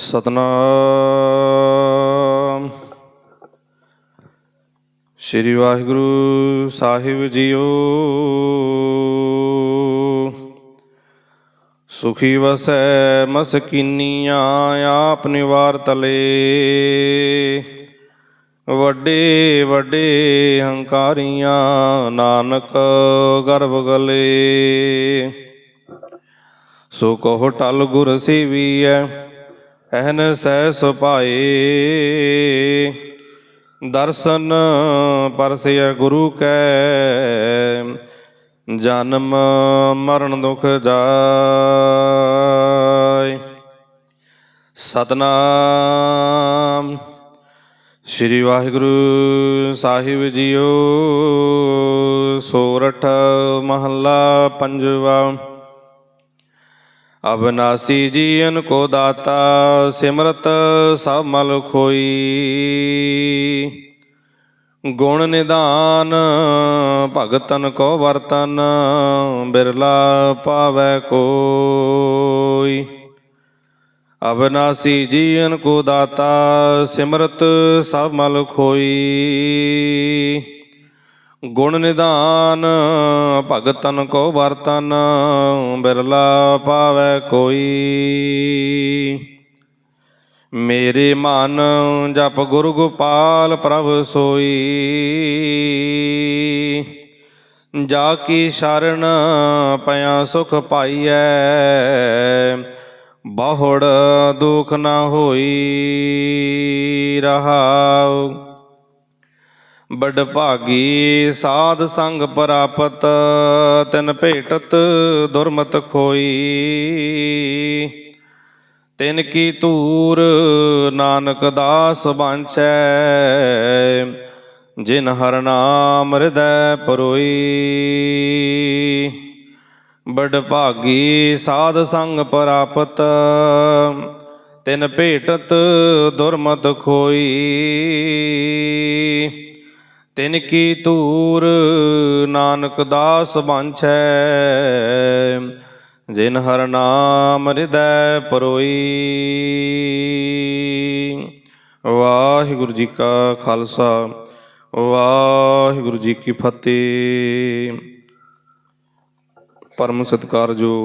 ਸਤਨਾਮ। ਸ੍ਰੀ ਵਾਹਿਗੁਰੂ ਸਾਹਿਬ ਜੀਓ। ਸੁਖੀ ਵਸੈ ਮਸਕੀਨੀਆਂ ਆਪ ਨਿਵਾਰ ਤਲੇ। ਵੱਡੇ ਵੱਡੇ ਹੰਕਾਰੀਆਂ ਨਾਨਕ ਗਰਭ ਗਲੇ। ਸੋ ਕਹੋ ਟਲ ਗੁਰ ਸੇਵੀਐ। ਅਹਨ ਸਹਿ ਸੁਭਾਏ ਦਰਸ਼ਨ ਪਰਸਿਐ ਗੁਰੂ ਕੈ। ਜਨਮ ਮਰਨ ਦੁਖ ਜਾਏ ਸਤਨਾਮ। ਸ੍ਰੀ ਵਾਹਿਗੁਰੂ ਸਾਹਿਬ ਜੀਓ। ਸੋਰਠ ਮਹੱਲਾ ਪੰਜਵਾ। ਅਬਨਾਸੀ ਜੀਵਨ ਕੋ ਦਾਤਾ, ਸਿਮਰਤ ਸਭ ਮਲ ਖੋਈ। ਗੁਣ ਨਿਦਾਨ, ਭਗਤਨ ਕੋ ਵਰਤਨ, ਬਿਰਲਾ ਪਾਵੈ ਕੋਈ। ਅਬਨਾਸੀ ਜੀਵਨ ਕੋ ਦਾਤਾ, ਸਿਮਰਤ ਸਭ ਮਲ ਖੋਈ। ਗੁਣ ਨਿਦਾਨ, ਭਗਤਨ ਕੋ ਵਰਤਨ, ਬਿਰਲਾ ਪਾਵੈ ਕੋਈ। ਮੇਰੇ ਮਨ ਜਪ ਗੁਰੂ ਗੋਪਾਲ ਪ੍ਰਭ ਸੋਈ। ਜਾ ਕੀ ਸ਼ਰਨ ਪਿਆ ਸੁਖ ਪਾਈਐ, ਬਹੁੜ ਦੁਖ ਨਾ ਹੋਈ ਰਹਾਉ। ਬੜ ਭਾਗੀ ਸਾਧ ਸੰਗ ਪ੍ਰਾਪਤ, ਤਿਨ ਭੇਟਤ ਦੁਰਮਤ ਖੋਈ। ਤਿਨ ਕੀ ਤੂਰ ਨਾਨਕ ਦਾਸ ਬਾਂਚੈ ਜਿਨ ਹਰ ਨਾਮ ਹਿਰਦੈ ਪਰੋਈ। ਬੜ ਭਾਗੀ ਸਾਧ ਸੰਗ ਪ੍ਰਾਪਤ, ਤਿਨ ਭੇਟਤ ਦੁਰਮਤ ਖੋਈ। ਤਿਨ ਕੀ ਧੂਰ, ਨਾਨਕ ਦਾਸ ਬਾਂਛੈ ਜਿਨ ਹਰ ਨਾਮ ਹਿਰਦੈ ਪਰੋਈ। ਵਾਹਿਗੁਰੂ ਜੀ ਕਾ ਖਾਲਸਾ, ਵਾਹਿਗੁਰੂ ਜੀ ਕੀ ਫਤਿਹ। ਪਰਮ ਸਤਿਕਾਰਯੋਗ